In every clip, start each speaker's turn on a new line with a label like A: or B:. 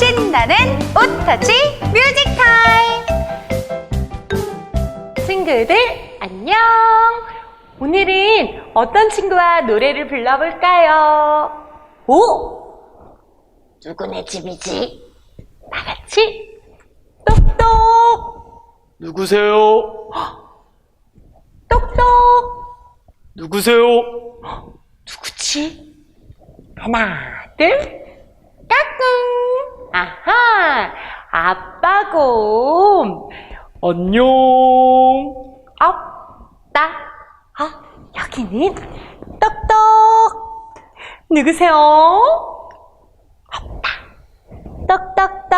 A: 신나는 오터치 뮤직 타임!
B: 친구들 안녕! 오늘은 어떤 친구와 노래를 불러볼까요? 오! 누구네 집이지? 다 같이 똑똑!
C: 누구세요?
B: 똑똑!
C: 누구세요?
B: 누구지? 하나, 둘, 까꿍! 아하! 아빠곰!
C: 안녕.
B: 없다. 아, 여기는 똑똑. 누구세요? 없다. 똑똑똑.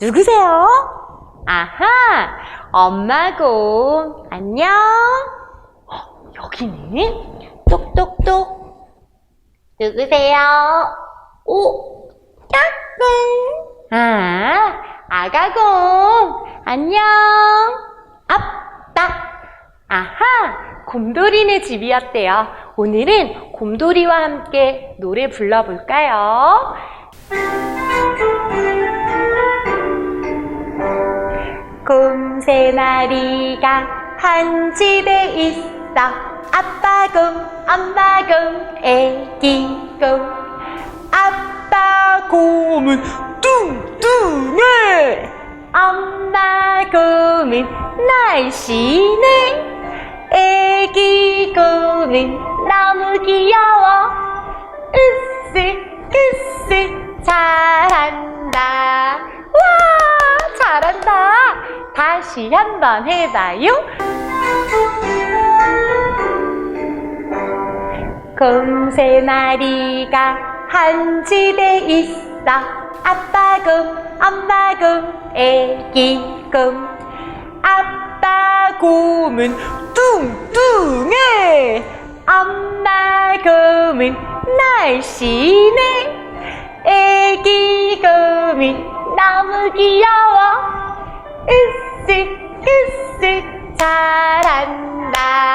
B: 누구세요? 아하, 엄마곰. 안녕. 어, 여기는 똑똑똑. 누구세요? 오, 까꿍. 아, 아가곰. 안녕. 아빠. 아하, 곰돌이네 집이었대요. 오늘은 곰돌이와 함께 노래 불러볼까요? 곰 세 마리가 한 집에 있어. 아빠 곰, 엄마 곰, 애기 곰. 아빠 곰은. 엄마 곰은 날씬해. 애기 곰은 너무 귀여워. 으쓱 으쓱 잘한다. 와 잘한다. 다시 한번 해봐요. 곰세 마리가 한 집에 있어. 아빠 곰, 엄마 곰, 애기 곰. 아빠 곰은 뚱뚱해. 엄마 곰은 날씬해. 애기 곰은 너무 귀여워. 으쓱 으쓱 잘한다. 와